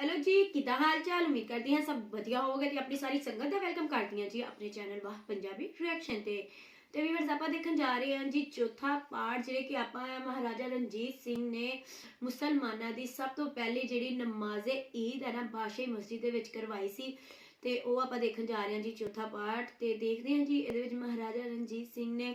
Hello ਜੀ, ਕਿੱਦਾਂ ਹਾਲ ਚਾਲ ਉਮੀਦ ਕਰਦੀ ਹਾਂ ਸਭ ਵਧੀਆ ਹੋਵੋਗੇ ਤੇ ਆਪਣੀ ਸਾਰੀ ਸੰਗਤ ਦਾ ਵੈਲਕਮ ਕਰਦੀ ਹਾਂ ਜੀ ਆਪਣੇ ਚੈਨਲ ਵਾਹ ਪੰਜਾਬੀ ਰਿਐਕਸ਼ਨ ਤੇ। ਤੇ ਵੀਵਰਸ ਆਪਾਂ ਦੇਖਣ ਜਾ ਰਹੇ ਹਾਂ ਜੀ ਚੌਥਾ ਪਾਰਟ ਜਿਹੜੇ ਕਿ ਆਪਾਂ ਮਹਾਰਾਜਾ ਰਣਜੀਤ ਸਿੰਘ ਨੇ ਮੁਸਲਮਾਨਾਂ ਦੀ ਸਭ ਤੋਂ ਪਹਿਲੀ ਜਿਹੜੀ ਨਮਾਜ਼ੇ ਈਦ ਹੈ ਨਾ, ਬਾਦਸ਼ਾਹੀ ਮਸਜਿਦ ਦੇ ਵਿੱਚ ਕਰਵਾਈ ਸੀ। ਤੇ ਉਹ ਆਪਾਂ ਦੇਖਣ ਜਾ ਰਹੇ ਹਾਂ ਜੀ ਚੌਥਾ ਪਾਰਟ ਤੇ ਦੇਖਦੇ ਹਾਂ ਜੀ ਇਹਦੇ ਵਿੱਚ ਮਹਾਰਾਜਾ ਰਣਜੀਤ ਸਿੰਘ ਨੇ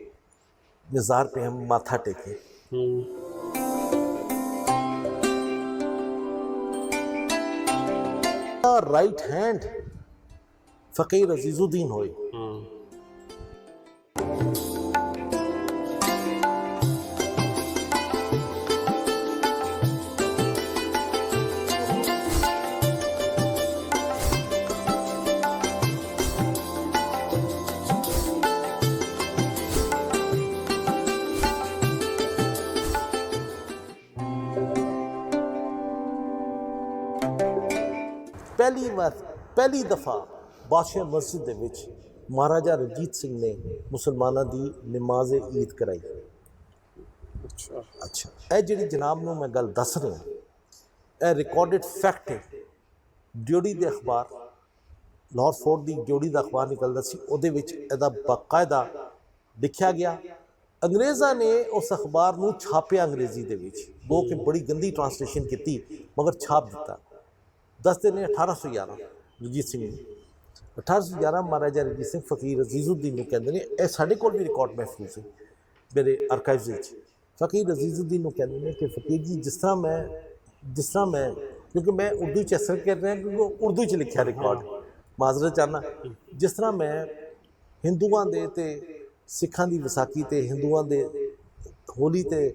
مزار پہ ہم ماتھا ٹیکے رائٹ ہینڈ فقیر عزیز الدین ہوئے ਪਹਿਲੀ ਵਾਰ ਪਹਿਲੀ ਦਫਾ ਬਾਦਸ਼ਾਹ ਮਸਜਿਦ ਦੇ ਵਿੱਚ ਮਹਾਰਾਜਾ ਰਣਜੀਤ ਸਿੰਘ ਨੇ ਮੁਸਲਮਾਨਾਂ ਦੀ ਨਮਾਜ਼ ਈਦ ਕਰਾਈ। ਅੱਛਾ। ਅੱਛਾ। ਇਹ ਜਿਹੜੀ ਜਨਾਬ ਨੂੰ ਮੈਂ ਗੱਲ ਦੱਸ ਰਿਹਾ ਇਹ ਰਿਕਾਰਡਡ ਫੈਕਟ ਹੈ। ਡਿਊਟੀ ਦੇ ਅਖਬਾਰ ਲਾਹੌਰ ਫੋਰਟ ਦੀ ਡਿਊਟੀ ਦਾ ਅਖਬਾਰ ਨਿਕਲਦਾ ਸੀ ਉਹਦੇ ਵਿੱਚ ਇਹਦਾ ਬਾਕਾਇਦਾ ਲਿਖਿਆ ਗਿਆ। ਅੰਗਰੇਜ਼ਾਂ ਨੇ ਉਸ ਅਖਬਾਰ ਨੂੰ ਛਾਪਿਆ ਅੰਗਰੇਜ਼ੀ ਦੇ ਵਿੱਚ। ਉਹ ਕਿ ਬੜੀ ਗੰਦੀ ਟਰਾਂਸਲੇਸ਼ਨ ਕੀਤੀ ਮਗਰ ਛਾਪ ਦਿੱਤਾ। ਦੱਸਦੇ ਨੇ 1811 ਰਣਜੀਤ ਸਿੰਘ ਨੇ 1811 ਮਹਾਰਾਜਾ ਰਣਜੀਤ ਸਿੰਘ ਫਕੀਰ ਅਜ਼ੀਜ਼ੁদ্ਦੀਨ ਨੂੰ ਕਹਿੰਦੇ ਨੇ, ਇਹ ਸਾਡੇ ਕੋਲ ਵੀ ਰਿਕਾਰਡ ਮਹਿਫੂਜ਼ ਹੈ, ਮੇਰੇ ਆਰਕਾਈਵਸ ਵਿੱਚ। ਫਕੀਰ ਅਜ਼ੀਜ਼ੁদ্ਦੀਨ ਨੂੰ ਕਹਿੰਦੇ ਨੇ ਕਿ ਫਕੀਰ ਜੀ, ਜਿਸ ਤਰ੍ਹਾਂ ਮੈਂ, ਜਿਸ ਤਰ੍ਹਾਂ ਮੈਂ, ਕਿਉਂਕਿ ਮੈਂ ਉਰਦੂ ਚ ਅਸਰ ਕਰ ਰਿਹਾ ਕਿਉਂਕਿ ਉਹ ਉਰਦੂ ਚ ਲਿਖਿਆ ਰਿਕਾਰਡ ਮਾਜ਼ਰਤ ਚਾਹਨਾ ਜਿਸ ਤਰ੍ਹਾਂ ਮੈਂ ਹਿੰਦੂਆਂ ਦੇ ਤੇ ਸਿੱਖਾਂ ਦੀ ਵਿਸਾਖੀ ਤੇ, ਹਿੰਦੂਆਂ ਦੇ ਹੋਲੀ ਤੇ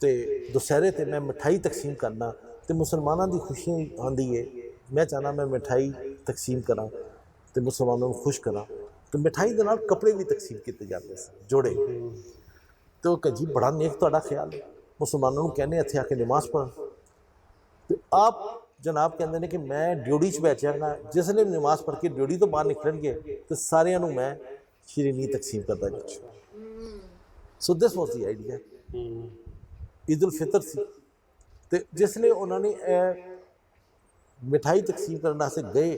ਤੇ ਦੁਸਹਿਰੇ ਤੇ ਮੈਂ ਮਠਾਈ ਤਕਸੀਮ ਕਰਨਾ ਤੇ ਮੁਸਲਮਾਨਾਂ ਦੀ ਖੁਸ਼ੀ ਆਉਂਦੀ ਏ ਮੈਂ ਚਾਹਨਾ ਮੈਂ ਮਠਾਈ ਤਕਸੀਮ ਕਰਾਂ ਤੇ ਮੁਸਲਮਾਨਾਂ ਨੂੰ ਖੁਸ਼ ਕਰਾਂ। ਤੇ ਮਠਾਈ ਦੇ ਨਾਲ ਕੱਪੜੇ ਵੀ ਤਕਸੀਮ ਕੀਤੇ ਜਾਂਦੇ ਸੀ ਜੋੜੇ। ਤੇ ਉਹ ਕਹੇ ਜੀ ਬੜਾ ਨੇਕ ਤੁਹਾਡਾ ਖਿਆਲ ਹੈ। ਮੁਸਲਮਾਨਾਂ ਨੂੰ ਕਹਿੰਦੇ ਇੱਥੇ ਆ ਕੇ ਨਮਾਜ਼ ਪੜ੍ਹਨ ਤੇ ਆਪ ਜਨਾਬ ਕਹਿੰਦੇ ਨੇ ਕਿ ਮੈਂ ਡਿਊਟੀ 'ਚ ਬੈਠਾਂਗਾ ਜਿਸ ਨੇ ਨਮਾਜ਼ ਪੜ੍ਹ ਕੇ ਡਿਊਟੀ ਤੋਂ ਬਾਹਰ ਨਿਕਲਣਗੇ ਤੇ ਸਾਰਿਆਂ ਨੂੰ ਮੈਂ ਸ਼ੀਰਨੀ ਤਕਸੀਮ ਕਰਦਾ ਜਾਵਾਂ so this was the idea Eid ul Fitr ਸੀ। ਤੇ ਜਿਸ ਨੇ ਉਹਨਾਂ ਨੇ ਇਹ ਮਿਠਾਈ ਤਕਸੀਮ ਕਰਨ ਵਾਸਤੇ ਗਏ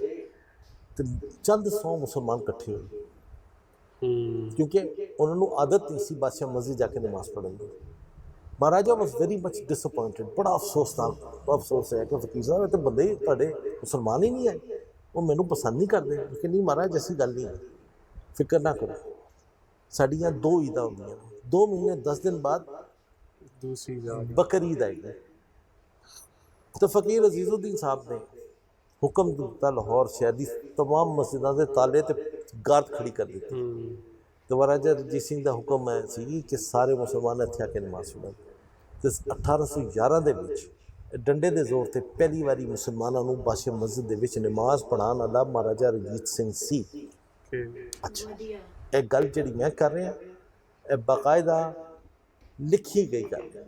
ਤੇ ਚੰਦ ਸੌ ਮੁਸਲਮਾਨ ਇਕੱਠੇ ਹੋਏ। ਕਿਉਂਕਿ ਉਹਨਾਂ ਨੂੰ ਆਦਤ ਨਹੀਂ ਸੀ ਬਾਦਸ਼ਾਹ ਮਸਜਿਦ ਜਾ ਕੇ ਨਮਾਜ਼ ਪੜ੍ਹਨ ਦੀ। Maharaja was very much disappointed ਬੜਾ ਅਫਸੋਸ ਨਾਲ ਅਫਸੋਸ ਹੈ ਕਿ ਫਕੀਰ ਸਾਹਿਬ ਤਾਂ ਬੰਦੇ ਤੁਹਾਡੇ ਮੁਸਲਮਾਨ ਹੀ ਨਹੀਂ ਹੈ। ਉਹ ਮੈਨੂੰ ਪਸੰਦ ਨਹੀਂ ਕਰਦੇ। ਕਿ ਨਹੀਂ ਮਹਾਰਾਜ ਐਸੀ ਗੱਲ ਨਹੀਂ ਫਿਕਰ ਨਾ ਕਰੋ। ਸਾਡੀਆਂ ਦੋ ਈਦਾਂ ਹੁੰਦੀਆਂ ਦੋ ਮਹੀਨੇ 10 ਦਿਨ ਬਾਅਦ ਦੂਸਰੀ ਈਦ ਆਏਗੀ ਤਾਂ ਫਕੀਰ ਅਜ਼ੀਜ਼ੁদ্ਦੀਨ ਸਾਹਿਬ ਨੇ ਹੁਕਮ ਦਿੱਤਾ ਲਾਹੌਰ ਸ਼ਹਿਰ ਦੀ तमाम ਮਸਜਿਦਾਂ ਦੇ ਤਾਲੇ ਤੇ ਗਾਰਦ ਖੜੀ ਕਰ ਦਿੱਤੀ ਹੂੰ ਤੇ ਮਹਾਰਾਜਾ ਰਣਜੀਤ ਸਿੰਘ ਦਾ ਹੁਕਮ ਹੈ ਸੀ ਕਿ ਸਾਰੇ ਮੁਸਲਮਾਨ ਇੱਥੇ ਆ ਕੇ ਨਮਾਜ਼ ਪੜ੍ਹਨ ਤੇ 1811 ਦੇ ਵਿੱਚ ਡੰਡੇ ਦੇ ਜ਼ੋਰ ਤੇ ਪਹਿਲੀ ਵਾਰੀ ਮੁਸਲਮਾਨਾਂ ਨੂੰ ਬਾਦਸ਼ਾਹ ਮਸਜਿਦ ਦੇ ਵਿੱਚ ਨਮਾਜ਼ ਪੜ੍ਹਾਉਣ ਵਾਲਾ ਮਹਾਰਾਜਾ ਰਣਜੀਤ ਸਿੰਘ ਸੀ ਕਿ ਅੱਛਾ ਵਧੀਆ ਇਹ ਗੱਲ ਜਿਹੜੀ ਮੈਂ ਕਰ ਰਿਹਾ ਇਹ ਬਕਾਇਦਾ ਲਿਖੀ ਗਈ ਗੱਲ ਹੈ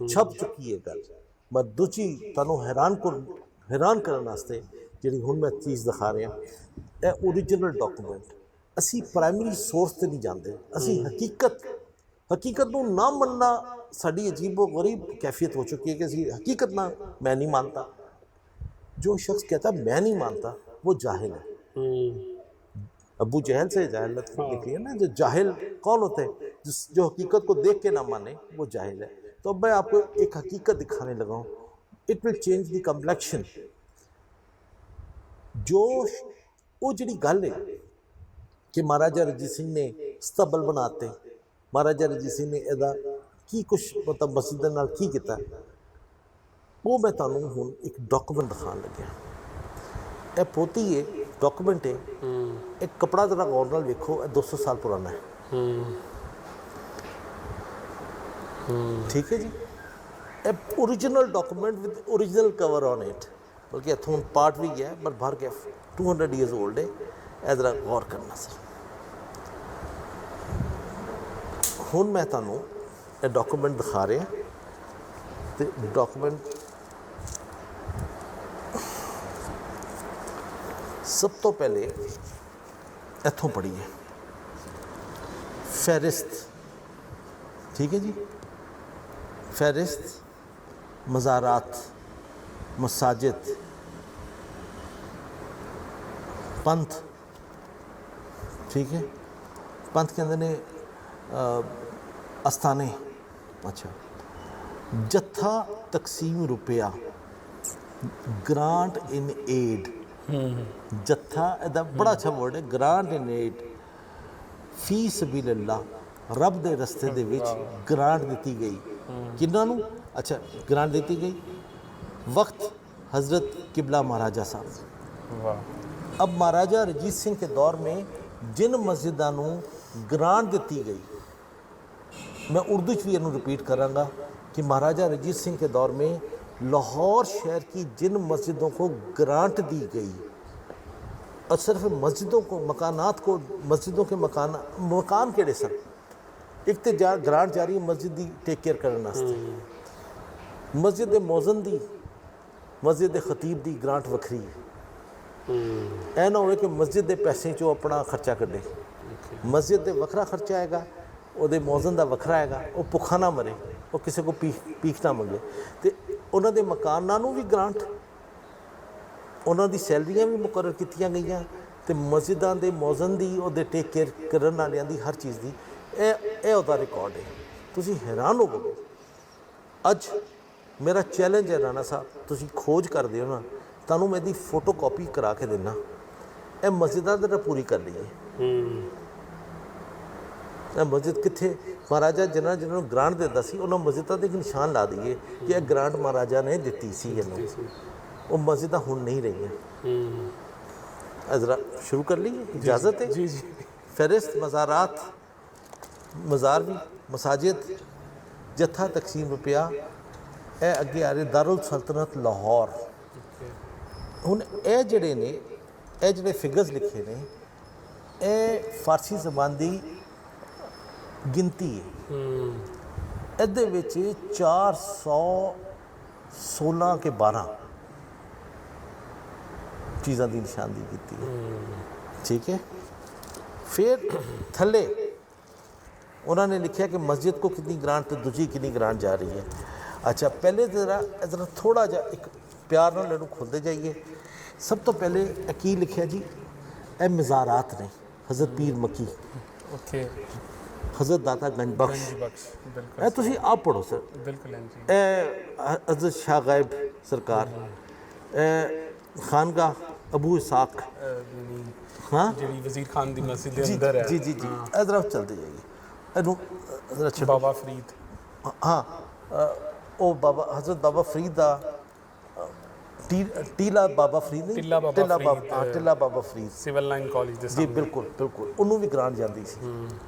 ਛਪ ਚੁੱਕੀ ਹੈ ਗੱਲ ਮੈਂ ਦੂਜੀ ਤੁਹਾਨੂੰ ਹੈਰਾਨ ਕਰ ਹੈਰਾਨ ਕਰਨ ਵਾਸਤੇ ਜਿਹੜੀ ਹੁਣ ਮੈਂ ਚੀਜ਼ ਦਿਖਾ ਰਿਹਾ ਇਹ origignal ਡਾਕੂਮੈਂਟ ਅਸੀਂ ਪ੍ਰਾਇਮਰੀ ਸੋਰਸ ਤੇ ਨਹੀਂ ਜਾਂਦੇ ਅਸੀਂ ਹਕੀਕਤ ਹਕੀਕਤ ਨੂੰ ਨਾ ਮੰਨਣਾ ਸਾਡੀ ਅਜੀਬੋ ਗਰੀਬ ਕੈਫੀਅਤ ਹੋ ਚੁੱਕੀ ਹੈ ਕਿ ਅਸੀਂ ਹਕੀਕਤ ਨਾ ਮੈਂ ਨਹੀਂ ਮੰਨਤਾ جو شخص کہتا میں نہیں مانتا وہ جاہل ہے۔ ابو جہل سے جہلت ہاں۔ نکلی ہے نا جو جاہل کون ہوتے ہیں؟ جو حقیقت کو دیکھ کے نہ مانے وہ جاہل ہے۔ تو اب میں آپ کو ایک حقیقت دکھانے لگا ہوں۔ It will change the complexion ਜੋ ਉਹ ਜਿਹੜੀ ਗੱਲ ਹੈ ਕਿ ਮਹਾਰਾਜਾ ਰਜੀਤ ਸਿੰਘ ਨੇ ਸਤਬਲ ਬਣਾਤੇ ਮਹਾਰਾਜਾ ਰਜੀਤ ਸਿੰਘ ਨੇ ਇਹਦਾ ਕੀ ਕੁਛ ਮਤਲਬ ਮਸਜਿਦ ਨਾਲ ਕੀ ਕੀਤਾ ਉਹ ਮੈਂ ਤੁਹਾਨੂੰ ਹੁਣ ਇੱਕ ਡਾਕੂਮੈਂਟ ਦਿਖਾਉਣ ਲੱਗਿਆ ਇਹ ਪੋਤੀ ਹੈ ਡਾਕੂਮੈਂਟ ਹੈ ਇੱਕ ਕਪੜਾ ਜਰਾ ਗੌਰ ਨਾਲ ਵੇਖੋ ਇਹ 200 ਸਾਲ ਪੁਰਾਣਾ ਹੈ ਠੀਕ ਹੈ ਜੀ a original document with original cover on it. ਬਲਕਿ ਇੱਥੋਂ ਹੁਣ ਪਾਰਟ ਵੀ ਗਿਆ ਪਰ ਭਰ ਗਿਆ 200 ਇਅਰਸ 올ਡ ਹੈ ਇਹ ਜ਼ਰਾ ਗੌਰ ਕਰਨਾ ਸਰ ਹੁਣ ਮੈਂ ਤੁਹਾਨੂੰ ਇਹ ਡਾਕੂਮੈਂਟ ਦਿਖਾ ਰਿਹਾ ਤੇ ਡਾਕੂਮੈਂਟ ਸਭ ਤੋਂ ਪਹਿਲੇ ਇੱਥੋਂ ਪੜ੍ਹੀਏ ਫਹਿਰਿਸਤ ਠੀਕ ਹੈ ਜੀ ਫਹਿਰਿਸਤ ਮਜ਼ਾਰਾਤ ਮਸਾਜਿਦ ਪੰਥ ਠੀਕ ਹੈ ਪੰਥ ਕਹਿੰਦੇ ਨੇ ਅਸਥਾਨੇ ਅੱਛਾ ਜੱਥਾ ਤਕਸੀਮ ਰੁਪਿਆ ਗ੍ਰਾਂਟ ਇਨ ਏਡ ਜੱਥਾ ਇਹਦਾ ਬੜਾ ਅੱਛਾ ਵਰਡ ਹੈ ਗ੍ਰਾਂਟ ਇਨ ਏਡ ਫੀ ਸਬੀਲल्ला ਰੱਬ ਦੇ ਰਸਤੇ ਦੇ ਵਿੱਚ ਗ੍ਰਾਂਟ ਦਿੱਤੀ ਗਈ ਕਿੰਨਾਂ ਨੂੰ اچھا گرانٹ دیتی گئی۔ وقت حضرت قبلہ مہاراجا صاحب۔ اب مہاراجا رجیت سنگھ کے دور میں جن مسجداں گرانٹ دیتی گئی میں اردو چ بھی انہوں رپیٹ کروں گا کہ مہاراجا رجیت سنگھ کے دور میں لاہور شہر کی جن مسجدوں کو گرانٹ دی گئی اور صرف مسجدوں کو مکانات کو مسجدوں کے مکان مکان کہڑے سن؟ ایک تو جا گرانٹ جاری مسجد دی ٹیک کیئر کرنے ਮਸਜਿਦ ਦੇ ਮੌਜ਼ਨ ਦੀ ਮਸਜਿਦ ਦੇ ਖਤੀਬ ਦੀ ਗ੍ਰਾਂਟ ਵੱਖਰੀ ਹੈ। ਇਹ ਨਾ ਹੋਵੇ ਕਿ ਮਸਜਿਦ ਦੇ ਪੈਸੇ ਚੋਂ ਆਪਣਾ ਖਰਚਾ ਕੱਢੇ। ਮਸਜਿਦ ਦੇ ਵੱਖਰਾ ਖਰਚਾ ਆਏਗਾ ਉਹਦੇ ਮੌਜ਼ਨ ਦਾ ਵੱਖਰਾ ਆਏਗਾ ਉਹ ਭੁੱਖਾ ਨਾ ਮਰੇ ਉਹ ਕਿਸੇ ਕੋ ਪੀਖ ਪੀਖ ਨਾ ਮੰਗੇ। ਤੇ ਉਹਨਾਂ ਦੇ ਮਕਾਨਾਂ ਨੂੰ ਵੀ ਗ੍ਰਾਂਟ ਉਹਨਾਂ ਦੀ ਸੈਲਰੀਆਂ ਵੀ ਮੁਕਰਰ ਕੀਤੀਆਂ ਗਈਆਂ ਤੇ ਮਸਜਿਦਾਂ ਦੇ ਮੌਜ਼ਨ ਦੀ ਉਹਦੇ ਟੇਕ ਕੇਅਰ ਕਰਨ ਵਾਲਿਆਂ ਦੀ ਹਰ ਚੀਜ਼ ਦੀ ਇਹ ਇਹ ਉਹਦਾ ਰਿਕਾਰਡ ਹੈ। ਤੁਸੀਂ ਹੈਰਾਨ ਹੋਵੋਗੇ ਅੱਜ ਮੇਰਾ ਚੈਲੰਜ ਹੈ ਰਾਣਾ ਸਾਹਿਬ ਤੁਸੀਂ ਖੋਜ ਕਰਦੇ ਹੋ ਨਾ ਤੁਹਾਨੂੰ ਮੈਂ ਇਹਦੀ ਫੋਟੋ ਕਾਪੀ ਕਰਾ ਕੇ ਦੇਣਾ ਇਹ ਮਸਜਿਦਾਂ ਦਾ ਪੂਰੀ ਕਰ ਲਈਏ। ਹੂੰ ਇਹ ਮਸਜਿਦ ਕਿੱਥੇ? ਮਹਾਰਾਜਾ ਜਿਨ੍ਹਾਂ ਜਿਨ੍ਹਾਂ ਨੂੰ ਗ੍ਰਾਂਟ ਦਿੰਦਾ ਸੀ ਉਹਨਾਂ ਮਸਜਿਦਾਂ ਦੇ ਨਿਸ਼ਾਨ ਲਾ ਦਈਏ ਕਿ ਇਹ ਗ੍ਰਾਂਟ ਮਹਾਰਾਜਾ ਨੇ ਦਿੱਤੀ ਸੀ ਇਹਨੂੰ। ਉਹ ਮਸਜਿਦਾਂ ਹੁਣ ਨਹੀਂ ਰਹੀਆਂ। ਹੂੰ ਅਜ਼ਰਾ ਸ਼ੁਰੂ ਕਰ ਲਈਏ ਇਜਾਜ਼ਤ ਹੈ? ਜੀ ਜੀ। ਫਹਿਰਿਸਤ ਮਜ਼ਾਰਾਤ ਮਜ਼ਾਰ ਵੀ ਮਸਾਜਿਦ ਜਥਾ ਤਕਸੀਮ ਰੁਪਿਆ ਇਹ ਅੱਗੇ ਆ ਰਹੇ ਦਾਰੁਲ ਸਲਤਨਤ ਲਾਹੌਰ। ਹੁਣ ਇਹ ਜਿਹੜੇ ਨੇ ਇਹ ਜਿਹੜੇ ਫਿਗਰਸ ਲਿਖੇ ਨੇ ਇਹ ਫਾਰਸੀ ਜ਼ਬਾਨ ਦੀ ਗਿਣਤੀ ਹੈ। ਇਹਦੇ ਵਿੱਚ 416 ਕੇ 12 ਚੀਜ਼ਾਂ ਦੀ ਨਿਸ਼ਾਨਦੀ ਕੀਤੀ ਹੈ। ਠੀਕ ਹੈ? ਫਿਰ ਥੱਲੇ ਉਹਨਾਂ ਨੇ ਲਿਖਿਆ ਕਿ ਮਸਜਿਦ ਕੋ ਕਿੰਨੀ ਗ੍ਰਾਂਟ ਤੇ ਦੂਜੀ ਕਿੰਨੀ ਗ੍ਰਾਂਟ ਜਾ ਰਹੀ ਹੈ। ਅੱਛਾ ਪਹਿਲੇ ਜ਼ਰਾ ਜ਼ਰਾ ਥੋੜਾ ਜਿਹਾ ਇੱਕ ਪਿਆਰ ਨਾਲ ਇਹਨੂੰ ਖੁੱਲਦੇ ਜਾਈਏ ਸਭ ਤੋਂ ਪਹਿਲੇ ਇਹ ਕੀ ਲਿਖਿਆ ਜੀ ਇਹ ਮਜ਼ਾਰਾਤ ਨੇ ਹਜ਼ਰਤ ਪੀਰ ਮੱਕੀ ਓਕੇ ਹਜ਼ਰਤ ਦਾਤਾ ਗੰਜ ਬਖਸ਼ ਗੰਜ ਬਖਸ਼ ਬਿਲਕੁਲ ਇਹ ਤੁਸੀਂ ਆਪ ਪੜੋ ਸਰ ਬਿਲਕੁਲ ਹਾਂਜੀ ਇਹ ਹਜ਼ਰਤ ਸ਼ਾਹ ਗਾਇਬ ਸਰਕਾਰ ਇਹ ਖਾਨਗਾ ਅਬੂ ਇਸਾਕ ਅਹ, ਯਾਨੀ ਹਾਂ ਜਿਹੜੀ ਵਜ਼ੀਰ ਖਾਨ ਦੀ ਮਸਜਿਦ ਦੇ ਜੀ ਅੰਦਰ ਹੈ ਜੀ ਜੀ ਜੀ ਉਹ ਬਾਬਾ ਹਜ਼ਰਤ ਬਾਬਾ ਫਰੀਦ ਦਾ ਟੀਲਾ ਬਾਬਾ ਫਰੀਦ ਨਹੀਂ? Tilla Baba Farid, Tilla Baba Farid. Civil line college ਦੇ ਜੀ ਸਾਹਮਣੇ। ਬਿਲਕੁਲ ਬਿਲਕੁਲ। ਉਹਨੂੰ ਵੀ ਗ੍ਰਾਂਟ ਜਾਂਦੀ ਸੀ।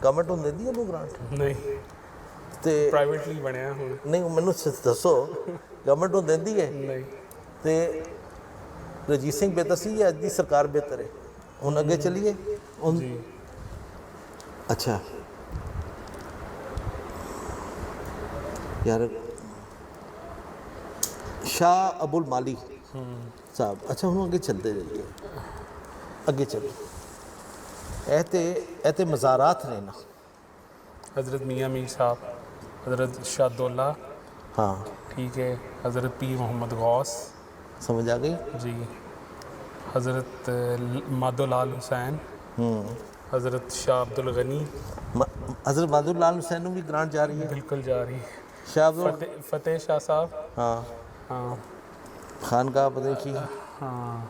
ਗਵਰਨਮੈਂਟ ਨੂੰ ਦਿੰਦੀ ਉਹਨੂੰ ਗ੍ਰਾਂਟ ਨਹੀਂ। ਤੇ ਪ੍ਰਾਈਵੇਟਲੀ ਬਣਿਆ ਹੁਣ। ਨਹੀਂ ਮੈਨੂੰ ਦੱਸੋ ਗਵਰਨਮੈਂਟ ਨੂੰ ਦਿੰਦੀ ਹੈ? ਨਹੀਂ। ਤੇ ਰਜੀਤ ਸਿੰਘ ਬਿਹਤਰ ਸੀ ਜਾਂ ਅੱਜ ਦੀ ਸਰਕਾਰ ਬਿਹਤਰ ਹੈ? ਹੁਣ ਅੱਗੇ ਚੱਲੀਏ? ਜੀ। ਅੱਛਾ। ਯਾਰ شاہ ابو المالی صاحب اچھا ہم آگے چلتے رہیے آگے چلو ایتے ایتے مزارات رہنا حضرت میاں میر صاحب حضرت شاہ دولہ ہاں۔ ٹھیک ہے حضرت پی محمد غوث۔ سمجھ آ گئی؟ جی۔ حضرت ماد لال حسین۔ حضرت شاہ عبد الغنی۔ حضرت ماد لال حسین بھی گرانٹ جا رہی ہے۔ بالکل جا رہی ہے۔ شاہ فتح شاہ صاحب۔ ہاں۔ फतेह शाह साहब ਹਾਂ हाँ ਖਾਨਗਾ ਪਤਾ ਨਹੀਂ ਕੀ हाँ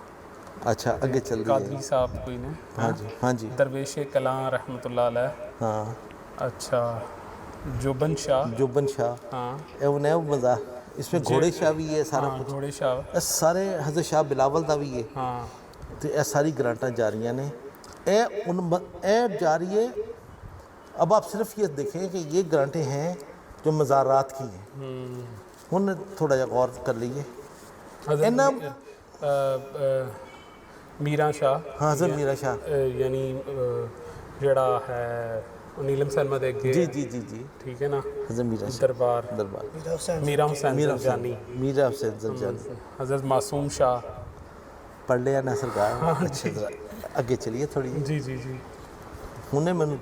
ਅੱਛਾ ਅੱਗੇ ਚੱਲਦੀ ਹੈ कादरी साहब कोई ने ਹਾਂਜੀ ਹਾਂਜੀ दरवेश कलां रहमतुल्लाह अलैह ਹਾਂ अच्छा जोबन शाह जोबन शाह हाँ ਇਹ ਉਹ ਨੈਬ ਮਜ਼ਾ इसमें घोड़े शाह भी है सारा हाँ कुछ घोड़े शाह ਇਹ ਸਾਰੇ ਹਜ਼ਰਤ ਸ਼ਾਹ ਬਿਲਾਵਲ ਦਾ ਵੀ ਹੈ हाँ ਤੇ ਇਹ ਸਾਰੀ ਗ੍ਰਾਂਟਾਂ ਜਾ ਰਹੀਆਂ ਨੇ ਇਹ उन ਇਹ ਜਾ रही है अब आप सिर्फ ये देखें कि ये ग्रांटें हैं जो मज़ारात की हैं ਹੁਣ ਥੋੜਾ ਜਿਹਾ ਗੌਰ ਕਰ ਲਈਏ। ਇਹਨਾਂ ਮੀਰਾ ਸ਼ਾ ਹਾਂ ਸਰ ਮੀਰਾ ਸ਼ਾ ਯਾਨੀ ਜਿਹੜਾ ਹੈ ਨੀਲਮ ਸ਼ਰਮਾ ਦੇ ਅੱਗੇ ਜੀ ਜੀ ਜੀ ਜੀ। ਠੀਕ ਹੈ ਨਾ? ਹਜ਼ਰ ਮੀਰਾ ਦਰਬਾਰ। ਦਰਬਾਰ। ਮੀਰਾ ਹੁਸੈਨ ਮੀਰਾ ਹੁਸੈਨ ਜ਼ਰਜਾਨੀ ਮੀਰਾ ਹੁਸੈਨ ਜ਼ਰਜਾਨੀ ਹਜ਼ਰਤ ਮਾਸੂਮ ਸ਼ਾ ਪੜ ਲਿਆ ਨਾ ਸਰਕਾਰ। ਅੱਛੇ ਅੱਗੇ ਚਲੀਏ ਥੋੜੀ ਜੀ ਜੀ ਜੀ। ਹੁਣੇ ਮੈਨੂੰ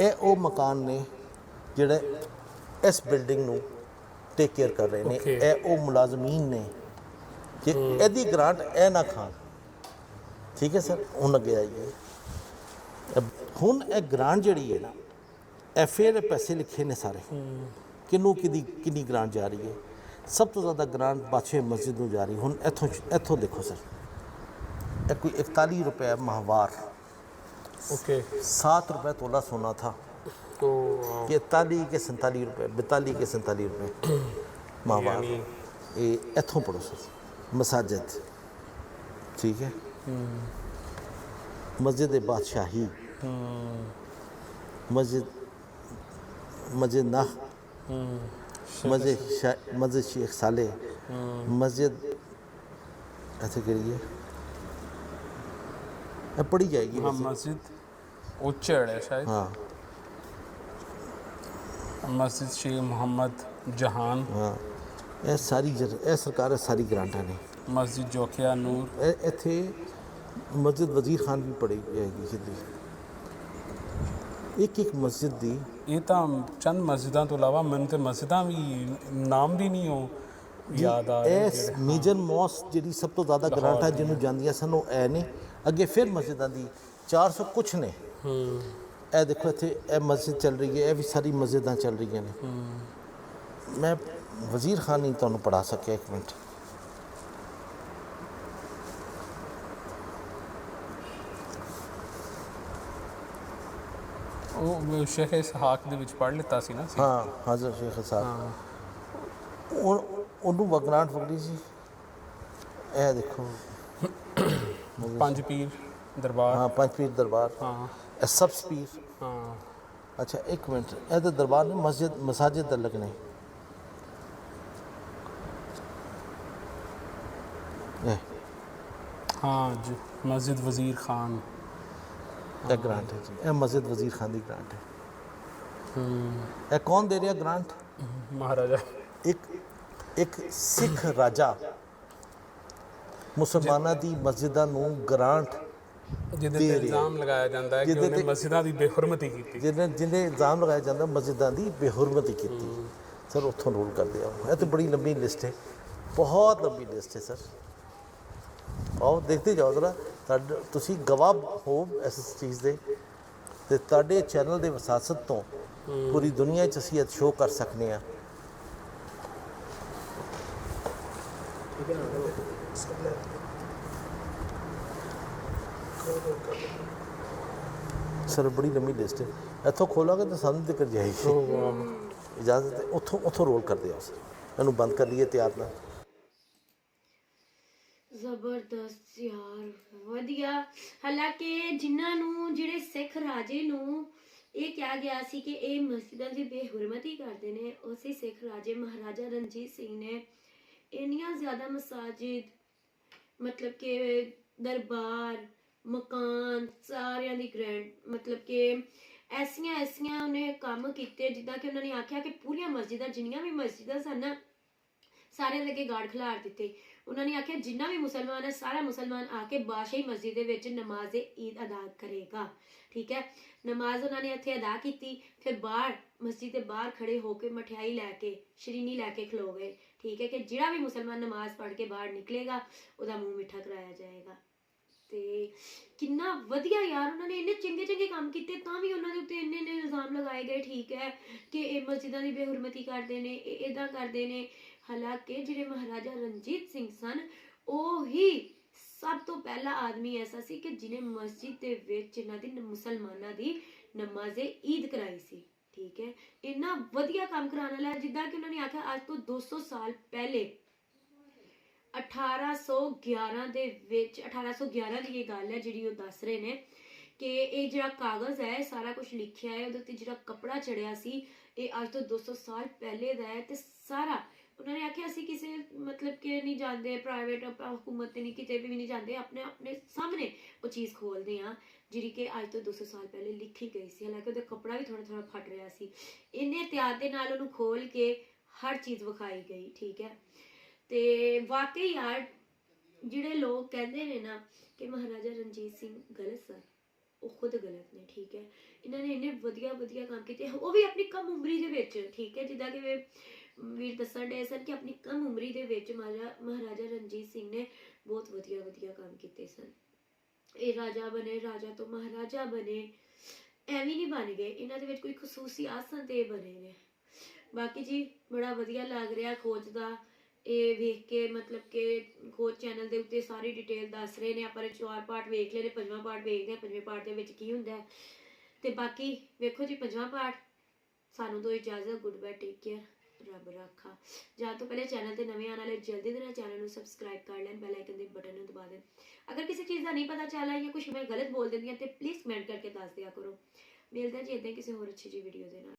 ਇਹ ਉਹ ਮਕਾਨ ਨੇ ਜਿਹੜੇ ਇਸ ਬਿਲਡਿੰਗ ਨੂੰ ਟੇਕ ਕੇਅਰ ਕਰ ਰਹੇ ਨੇ ਇਹ ਉਹ ਮੁਲਾਜ਼ਮੀਨ ਨੇ ਕਿ ਇਹਦੀ ਗ੍ਰਾਂਟ ਇਹ ਨਾ ਖਾਣ ਠੀਕ ਹੈ ਸਰ ਹੁਣ ਅੱਗੇ ਆਈਏ ਹੁਣ ਇਹ ਗ੍ਰਾਂਟ ਜਿਹੜੀ ਹੈ ਨਾ ਇਹ ਫਿਰ ਪੈਸੇ ਲਿਖੇ ਨੇ ਸਾਰੇ ਕਿਹਨੂੰ ਕਿਹਦੀ ਕਿੰਨੀ ਗ੍ਰਾਂਟ ਜਾ ਰਹੀ ਹੈ ਸਭ ਤੋਂ ਜ਼ਿਆਦਾ ਗ੍ਰਾਂਟ ਬਾਦਸ਼ਾਹ ਮਸਜਿਦ ਨੂੰ ਜਾ ਰਹੀ ਹੁਣ ਇੱਥੋਂ ਇੱਥੋਂ ਦੇਖੋ ਸਰ ਇਹ ਕੋਈ 41 ਰੁਪਏ ਮਾਹਵਾਰ ਓਕੇ 7 ਰੁਪਏ ਤੋਲਾ ਸੋਨਾ ਥਾ یہ تالی کے سنتالی روپے بتالی کے سنتالی روپے ماہوار یعنی یہ ایتھوں پڑھو سر مساجد۔ ٹھیک ہے؟ مسجد بادشاہی۔ مسجد مسجد نخ مسجد مسجد شیخ صالح۔ مسجد ایسے کریے پڑھی جائے گی۔ ہاں، مسجد اچھڑ ہے شاید۔ ہاں۔ ਮਸਜਿਦ ਸ਼ੇਖ ਮੁਹੰਮਦ ਜਹਾਨ। ਹਾਂ ਇਹ ਸਾਰੀ ਇਹ ਸਰਕਾਰ ਇਹ ਸਾਰੀ ਗ੍ਰਾਂਟਾਂ ਨੇ। ਮਸਜਿਦ ਜੋਖਿਆ ਨੂਰ। ਇਹ- ਇੱਥੇ ਮਸਜਿਦ ਵਜ਼ੀਰ ਖਾਨ ਵੀ ਪੜੀ ਹੈਗੀ ਜਿੱਦੀ ਇੱਕ ਇੱਕ ਮਸਜਿਦ ਦੀ ਇਹ ਤਾਂ ਚੰਦ ਮਸਜਿਦਾਂ ਤੋਂ ਇਲਾਵਾ ਮੈਨੂੰ ਤੇ ਮਸਜਿਦਾਂ ਵੀ ਨਾਮ ਵੀ ਨਹੀਂ ਹੋ ਯਾਦ ਆ ਰਹੇ ਇਸ ਜਿਹੜੇ। ਮੇਜਰ ਮੌਸ ਜਿਹੜੀ ਸਭ ਤੋਂ ਜ਼ਿਆਦਾ ਗ੍ਰਾਂਟਾਂ ਜਿਹਨੂੰ ਜਾਂਦੀਆਂ ਸਨ ਉਹ ਐ ਨੇ। ਅੱਗੇ ਫਿਰ ਮਸਜਿਦਾਂ ਦੀ 400 ਕੁਛ ਨੇ। ਇਹ ਦੇਖੋ ਇੱਥੇ ਇਹ ਮਸਜਿਦ ਚੱਲ ਰਹੀ ਹੈ ਇਹ ਵੀ ਸਾਰੀ ਮਸਜਿਦਾਂ ਚੱਲ ਰਹੀਆਂ ਨੇ। ਮੈਂ ਵਜ਼ੀਰ ਖਾਨ ਨਹੀਂ ਤੁਹਾਨੂੰ ਪੜਾ ਸਕਿਆ ਇੱਕ ਮਿੰਟ। ਉਹ ਸ਼ੇਖ ਇਸਹਾਕ ਦੇ ਵਿੱਚ ਪੜ੍ਹ ਲਿੱਤਾ ਸੀ ਨਾ ਹਾਂ ਹਾਜ਼ਰ ਸ਼ੇਖ ਸਾਹਿਬ ਉਹ ਉਹਨੂੰ ਵਗਰਾਂਟ ਵਗੜੀ ਸੀ। ਇਹ ਦੇਖੋ। ਪੰਜ ਪੀਰ ਦਰਬਾਰ। ਹਾਂ ਪੰਜ ਪੀਰ ਦਰਬਾਰ। ਹਾਂ। ਇਹ ਸਬ ਪੀਰ ਹਾਂ। ਅੱਛਾ ਇੱਕ ਮਿੰਟ। ਇਹ ਤਾਂ ਦਰਬਾਰ ਨੇ ਮਸਜਿਦ ਮਸਾਜਿਦ ਦਾ ਲੱਗਣੇ ਇਹ। ਹਾਂ ਜੀ ਮਸਜਿਦ ਵਜ਼ੀਰ ਖਾਨ। ਇਹ ਗ੍ਰਾਂਟ ਹੈ ਜੀ। ਇਹ ਮਸਜਿਦ ਵਜ਼ੀਰ ਖਾਨ ਦੀ ਗ੍ਰਾਂਟ ਹੈ। ਇਹ ਕੌਣ ਦੇ ਰਿਹਾ ਗ੍ਰਾਂਟ ਮਹਾਰਾਜਾ। ਇੱਕ ਇੱਕ ਸਿੱਖ ਰਾਜਾ। ਮੁਸਲਮਾਨਾਂ ਦੀ ਮਸਜਿਦਾਂ ਨੂੰ ਗ੍ਰਾਂਟ ਜਿਹਦੇ ਤੇ। ਇਲਜ਼ਾਮ ਲਗਾਇਆ ਜਾਂਦਾ ਹੈ ਕਿ ਜਿਹਦੇ ਉਹਨੇ ਮਸਜਿਦਾਂ ਦੀ ਬੇਹੁਰਮਤੀ ਕੀਤੀ। ਜਿਹਨੇ ਜਿਹਨੇ ਇਲਜ਼ਾਮ ਲਗਾਇਆ ਜਾਂਦਾ ਮਸਜਿਦਾਂ ਦੀ ਬੇਹੁਰਮਤੀ ਕੀਤੀ। ਸਰ ਉੱਥੋਂ ਰੋਲ ਕਰਦੇ ਆ। ਇਹ ਤਾਂ ਬੜੀ ਲੰਬੀ ਲਿਸਟ ਹੈ। ਬਹੁਤ ਲੰਬੀ ਲਿਸਟ ਹੈ ਸਰ। ਆਓ ਦੇਖਦੇ ਜਾਓ ਜ਼ਰਾ। ਤੁਸੀਂ ਗਵਾਹ ਹੋ ਇਸ ਚੀਜ਼ ਦੇ। ਤੇ ਤੁਹਾਡੇ ਚੈਨਲ ਦੇ ਵਸਾਸਤ ਤੋਂ ਪੂਰੀ ਦੁਨੀਆ 'ਚ ਅਸੀਂ ਇਹ ਸ਼ੋਅ ਕਰ ਸਕਨੇ ਆ। ਸਰ ਬੜੀ ਲੰਬੀ ਲਿਸਟ ਹੈ। ਇੱਥੋਂ ਖੋਲਾਂਗੇ ਤਾਂ ਸਾਨੂੰ ਦਿੱਕਤ ਜਾਏਗੀ। ਇਜਾਜ਼ਤ ਹੈ। ਉੱਥੋਂ ਉੱਥੋਂ ਰੋਲ ਕਰਦੇ ਆ ਸਰ ਇਹਨੂੰ ਬੰਦ ਕਰ ਲਈਏ ਤਿਆਰ ਨਾਲ। ਜ਼ਬਰਦਸਤ ਯਾਰ ਵਧੀਆ। ਹਾਲਾਂਕਿ ਜਿਨ੍ਹਾਂ ਨੂੰ ਜਿਹੜੇ ਸਿੱਖ ਰਾਜੇ ਨੂੰ ਇਹ ਕਿਹਾ ਗਿਆ ਸੀ ਕਿ ਇਹ ਮਸਜਿਦਾਂ ਦੀ ਬੇਹੁਰਮਤੀ ਕਰਦੇ ਨੇ ਉਸੇ ਸਿੱਖ ਰਾਜੇ ਮਹਾਰਾਜਾ ਰਣਜੀਤ ਸਿੰਘ ਨੇ ਇੰਨੀਆਂ ਜ਼ਿਆਦਾ ਮਸਾਜਿਦ ਮਤਲਬ ਕਿ ਦਰਬਾਰ ਮਕਾਨ, ਸਾਰਿਆਂ ਦੀ ਗ੍ਰੈਂਡ ਮਤਲਬ ਕਿ ਐਸੀਆਂ ਐਸੀਆਂ ਉਹਨੇ ਕੰਮ ਕੀਤੇ, ਜਿੱਦਾਂ ਕਿ ਉਹਨਾਂ ਨੇ ਆਖਿਆ ਕਿ ਪੂਰੀਆਂ ਮਸਜਿਦਾਂ, ਜਿੰਨੀਆਂ ਵੀ ਮਸਜਿਦਾਂ ਸਨ ਨਾ ਸਾਰੇ ਲੱਗੇ ਗਾਰਡ ਖਿਲਾਰ ਦਿੱਤੇ। ਉਹਨਾਂ ਨੇ ਆਖਿਆ, ਜਿੰਨਾ ਵੀ ਮੁਸਲਮਾਨ ਹੈ, ਸਾਰਾ ਮੁਸਲਮਾਨ ਆ ਕੇ ਬਾਦਸ਼ਾਹੀ ਮਸਜਿਦ ਦੇ ਵਿੱਚ ਨਮਾਜ਼ ਈਦ ਅਦਾ ਕਰੇਗਾ। ਠੀਕ ਹੈ? ਨਮਾਜ਼ ਉਹਨਾਂ ਨੇ ਇੱਥੇ ਅਦਾ ਕੀਤੀ, ਫਿਰ ਬਾਹਰ, ਮਸਜਿਦ ਦੇ ਬਾਹਰ ਖੜੇ ਹੋ ਕੇ ਮਠਿਆਈ ਲੈ ਕੇ, ਸ਼ਰੀਨੀ ਲੈ ਕੇ ਖਲੋ ਗਏ। ਠੀਕ ਹੈ ਕਿ ਜਿਹੜਾ ਵੀ ਮੁਸਲਮਾਨ ਨਮਾਜ਼ ਪੜ੍ਹ ਕੇ ਬਾਹਰ ਨਿਕਲੇਗਾ, ਉਹਦਾ ਮੂੰਹ ਮਿੱਠਾ ਕਰਾਇਆ ਜਾਏਗਾ। ਤੇ ਕਿੰਨਾ ਵਧੀਆ ਯਾਰ ਉਹਨਾਂ ਨੇ ਇੰਨੇ ਚੰਗੇ ਚੰਗੇ ਕੰਮ ਕੀਤੇ ਤਾਂ ਵੀ ਉਹਨਾਂ ਦੇ ਉੱਤੇ ਇੰਨੇ ਇੰਨੇ ਇਲਜ਼ਾਮ ਲਗਾਏ ਗਏ ਠੀਕ ਹੈ ਕਿ ਇਹ ਮਸਜਿਦਾਂ ਦੀ ਬੇਹੁਰਮਤੀ ਕਰਦੇ ਨੇ ਇਹ ਇਦਾਂ ਕਰਦੇ ਨੇ। ਹਾਲਾਂਕਿ ਜਿਹੜੇ ਮਹਾਰਾਜਾ ਰਣਜੀਤ ਸਿੰਘ ਸਨ ਉਹ ਹੀ ਸਭ ਤੋਂ ਪਹਿਲਾ ਆਦਮੀ ਐਸਾ ਸੀ ਕਿ ਜਿਨੇ ਮਸਜਿਦ ਦੇ ਵਿੱਚ ਇਹਨਾਂ ਦੀ ਮੁਸਲਮਾਨਾਂ ਦੀ ਨਮਾਜ਼ੇ ਈਦ ਕਰਾਈ ਸੀ ਠੀਕ ਹੈ। ਇੰਨਾ ਵਧੀਆ ਕੰਮ ਕਰਾਉਣ ਵਾਲਾ ਹੈ, ਜਿੱਦਾਂ ਕਿ ਉਹਨਾਂ ਨੇ ਆਖਿਆ ਅੱਜ ਤੋਂ 200 ਸਾਲ ਪਹਿਲੇ 1811 ਦੇ ਵਿੱਚ 1811 ਦੀ ਇਹ ਗੱਲ ਹੈ ਜਿਹੜੀ ਉਹ ਦੱਸ ਰਹੇ ਨੇ ਕਿ ਇਹ ਜਿਹੜਾ ਕਾਗਜ਼ ਹੈ ਸਾਰਾ ਕੁਝ ਲਿਖਿਆ ਹੈ, ਉਹਦੇ ਉੱਤੇ ਜਿਹੜਾ ਕਪੜਾ ਚੜਿਆ ਸੀ, ਇਹ ਅੱਜ ਤੋਂ 200 ਸਾਲ ਪਹਿਲੇ ਦਾ ਹੈ ਤੇ ਸਾਰਾ, ਉਹਨਾਂ ਨੇ ਆਖਿਆ ਅਸੀਂ ਕਿਸੇ ਮਤਲਬ ਕਿ ਨਹੀਂ ਜਾਂਦੇ ਪ੍ਰਾਈਵੇਟ ਹਕੂਮਤ ਤੇ ਨਹੀਂ, ਕਿਤੇ ਵੀ ਨਹੀਂ ਜਾਂਦੇ, ਆਪਣੇ ਆਪਣੇ ਸਾਹਮਣੇ ਉਹ ਚੀਜ਼ ਖੋਲਦੇ ਆ, ਜਿਹੜੀ ਕਿ ਅੱਜ ਤੋਂ 200 ਸਾਲ ਪਹਿਲੇ ਲਿਖੀ ਗਈ ਸੀ, ਹਾਲਾਂਕਿ ਉਹਦਾ ਕੱਪੜਾ ਵੀ ਥੋੜਾ ਥੋੜਾ ਫਟ ਰਿਹਾ ਸੀ। ਇੰਨੇ ਤਿਆਰ ਦੇ ਨਾਲ ਉਹਨੂੰ ਖੋਲ ਕੇ ਹਰ ਚੀਜ਼ ਵਿਖਾਈ ਗਈ, ਠੀਕ ਹੈ। ਤੇ ਵਾਕਈ ਯਾਰ, ਜਿਹੜੇ ਲੋਕ ਕਹਿੰਦੇ ਨੇ ਨਾ ਕਿ ਮਹਾਰਾਜਾ ਰਣਜੀਤ ਸਿੰਘ ਗਲਤ ਸਨ, ਉਹ ਖੁਦ ਗਲਤ ਨੇ, ਠੀਕ ਹੈ। ਇਹਨਾਂ ਨੇ ਇੰਨੇ ਵਧੀਆ ਵਧੀਆ ਕੰਮ ਕੀਤੇ। ਉਹ ਵੀ ਆਪਣੀ ਕਮ ਉਮਰੀ ਦੇ ਵਿੱਚ, ਠੀਕ ਹੈ, ਜਿੱਦਾਂ ਕਿ ਵੀਰ ਦੱਸਣ ਦੇ ਸਨ ਕਿ ਆਪਣੀ ਕਮ ਉਮਰੀ ਦੇ ਵਿੱਚ ਮਹਾਰਾਜਾ ਮਹਾਰਾਜਾ ਰਣਜੀਤ ਸਿੰਘ ਨੇ ਬਹੁਤ ਵਧੀਆ ਵਧੀਆ ਕੰਮ ਕੀਤੇ ਸਨ। ਇਹ ਰਾਜਾ ਬਣੇ, ਰਾਜਾ ਤੋਂ ਮਹਾਰਾਜਾ ਬਣੇ, ਐਵੇਂ ਨਹੀਂ ਬਣ ਗਏ। ਇਹਨਾਂ ਦੇ ਵਿੱਚ ਕੋਈ ਖਸੂਸੀ ਆਸਨ ਤੇ ਬਣੇ ਨੇ। ਬਾਕੀ ਜੀ, ਬੜਾ ਵਧੀਆ ਲੱਗ ਰਿਹਾ ਖੋਜ ਦਾ। ਇਹ ਵੇਖ ਕੇ ਮਤਲਬ ਕਿ ਖੋਜ ਚੈਨਲ ਦੇ ਉੱਤੇ ਸਾਰੀ ਡਿਟੇਲ ਦੱਸ ਰਹੇ ਨੇ, ਆਪਾਂ ਨੇ ਚਾਰ ਪਾਰਟ ਵੇਖ ਲਏ ਨੇ, ਪੰਜਵਾਂ ਪਾਰਟ ਵੇਖਦੇ ਹਾਂ, ਪੰਜਵੇਂ ਪਾਰਟ ਦੇ ਵਿੱਚ ਕੀ ਹੁੰਦਾ ਹੈ। ਤੇ ਬਾਕੀ ਵੇਖੋ ਜੀ ਪੰਜਵਾਂ ਪਾਰਟ, ਸਾਨੂੰ ਦੋ ਇਜਾਜ਼ਤ ਗੁੱਡ ਬਾਏ ਟੇਕ ਕੇਅਰ ਰੱਬ ਰੱਖਾ। ਜਾਂ ਤੋਂ ਪਹਿਲੇ ਚੈਨਲ ਤੇ ਨਵੇਂ ਆਉਣ ਵਾਲੇ, ਜਲਦੀ ਦੇ ਨਾਲ ਚੈਨਲ ਨੂੰ ਸਬਸਕ੍ਰਾਈਬ ਕਰ ਲੈਣ ਬੈਲ ਆਈਕਨ ਦੇ ਬਟਨ ਨੂੰ ਦਬਾ ਦੇਣ। ਅਗਰ ਕਿਸੇ ਚੀਜ਼ ਦਾ ਨਹੀਂ ਪਤਾ ਚੱਲਾ ਜਾਂ ਕੁਝ ਮੈਂ ਗਲਤ ਬੋਲ ਦਿੰਦੀ ਹਾਂ, ਤੇ ਪਲੀਜ਼ ਕਮੈਂਟ ਕਰਕੇ ਦੱਸ ਦਿਆ ਕਰੋ। ਮਿਲਦੇ ਹਾਂ ਜੀ ਇਦਾਂ ਕਿਸੇ ਹੋਰ ਅੱਛੀ ਜੀ ਵੀਡੀਓ ਦੇ ਨਾਲ।